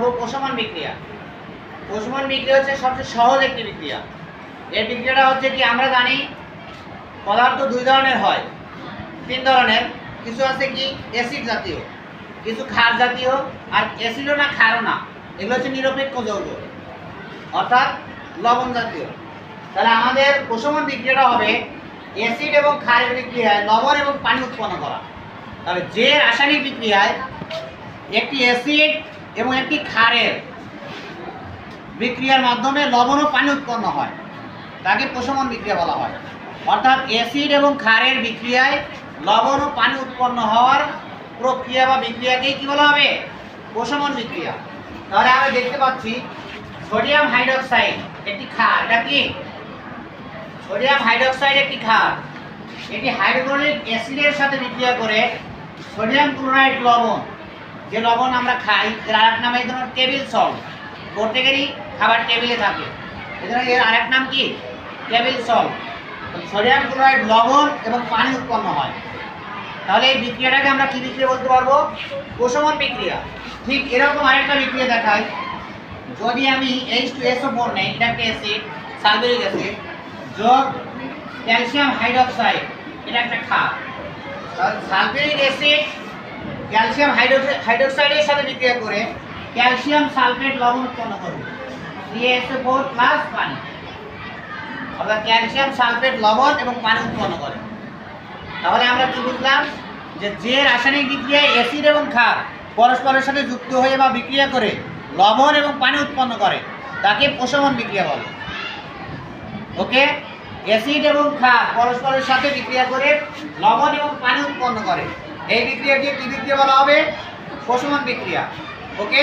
করব প্রশমন বিক্রিয়া। প্রশমন বিক্রিয়া হচ্ছে সবচেয়ে সহজ একটি বিক্রিয়া। এই বিক্রিয়াটা হচ্ছে কি, আমরা জানি পদার্থ দুই ধরনের হয়, তিন ধরনের। কিছু আছে কি অ্যাসিড জাতীয়, কিছু ক্ষার জাতীয়, আর অ্যাসিডও না ক্ষারও না, এগুলো হচ্ছে নিরপেক্ষ যৌগ, অর্থাৎ লবণ জাতীয়। তাহলে আমাদের প্রশমন বিক্রিয়াটা হবে অ্যাসিড এবং ক্ষারের বিক্রিয়ায় লবণ এবং পানি উৎপন্ন করা। তাহলে যে রাসায়নিক বিক্রিয়ায় একটি অ্যাসিড এবং একটি ক্ষারের বিক্রিয়ার মাধ্যমে লবণ ও পানি উৎপন্ন হয়। তাকে প্রশমন বিক্রিয়া বলা হয়। অর্থাৎ অ্যাসিড এবং ক্ষারের বিক্রিয়ায় লবণ ও পানি উৎপন্ন হওয়ার প্রক্রিয়া বা বিক্রিয়াকেই কী বলা হবে? প্রশমন বিক্রিয়া। তাহলে আমরা দেখতে পাচ্ছি, সোডিয়াম হাইড্রোক্সাইড একটি ক্ষার। এটা কি? সোডিয়াম হাইড্রোক্সাইড একটি ক্ষার। এটি হাইড্রোক্লোরিক অ্যাসিডের সাথে বিক্রিয়া করে সোডিয়াম ক্লোরাইড লবণ যে লবণ আমরা খাই, এর আরেক নাম এই ধরনের টেবিল সল্ট। প্রত্যেকেরই খাবার টেবিলে থাকে। জন্য এর আরেক নাম কি? Table salt. সোডিয়াম ক্লোরাইড লবণ এবং পানি উৎপন্ন হয়। তাহলে এই বিক্রিয়াটাকে আমরা কি বিক্রিয়া বলতে পারব? প্রশমন বিক্রিয়া। ঠিক এরকম আরেকটা বিক্রিয়া দেখায় যদি আমি এইচ টু এসও ফোর নেই এটা একটা অ্যাসিড সালফিউরিক অ্যাসিড, যোগ ক্যালসিয়াম হাইড্রক্সাইড, এটা একটা ক্ষার সালফিউরিক অ্যাসিড ক্যালসিয়াম হাইড্রোক্সাইডের সাথে বিক্রিয়া করে ক্যালসিয়াম সালফেট লবণ উৎপন্ন করবে। সিএসও ফোর প্লাস পানি। অর্থাৎ ক্যালসিয়াম সালফেট লবণ এবং পানি উৎপন্ন করে। তাহলে আমরা কি বুঝলাম? যে যে রাসায়নিক বিক্রিয়ায় অ্যাসিড এবং ক্ষার পরস্পরের সাথে যুক্ত হয়ে বা বিক্রিয়া করে লবণ এবং পানি উৎপন্ন করে, তাকে প্রশমন বিক্রিয়া বলে। ওকে অ্যাসিড এবং ক্ষার পরস্পরের সাথে বিক্রিয়া করে লবণ এবং পানি উৎপন্ন করে। এই বিক্রিয়াকে কি বিক্রিয়া বলা হবে? প্রশমন বিক্রিয়া। ওকে?